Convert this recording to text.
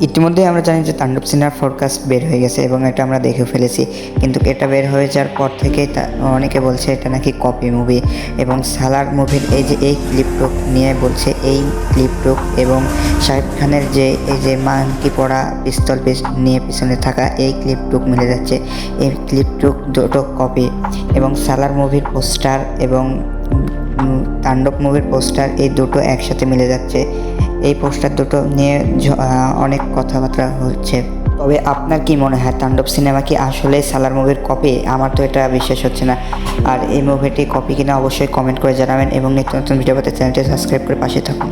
ইতিমধ্যে আমরা জানি যে তাণ্ডব সিনহার ফোরকাস্ট বের হয়ে গেছে এবং এটা আমরা দেখে ফেলেছি। কিন্তু এটা বের হয়ে যাওয়ার পর থেকেই অনেকে বলছে এটা নাকি কপি মুভি এবং সালার মুভির এই যে এই ক্লিপটুক নিয়ে বলছে এই ক্লিপটুক এবং শাহিদ খানের যে এই যে মানকি পড়া পিস্তল পিস- নিয়ে পিছনে থাকা এই ক্লিপটুক মিলে যাচ্ছে। এই ক্লিপটুক দুটো কপি এবং সালার মুভির পোস্টার এবং তাণ্ডব মুভির পোস্টার এই দুটো একসাথে মিলে যাচ্ছে। এই পোস্টার দুটো নিয়ে অনেক কথাবার্তা হচ্ছে। তবে আপনার কি মনে হয়, তাণ্ডব সিনেমা কি আসলে সালার মুভির কপি আমার তো এটা বিশ্বাস হচ্ছে না। আর এই মুভিটি কপি কিনা অবশ্যই কমেন্ট করে জানাবেন এবং নিত্য নতুন ভিডিও পেতে চ্যানেলটি সাবস্ক্রাইব করে পাশে থাকুন।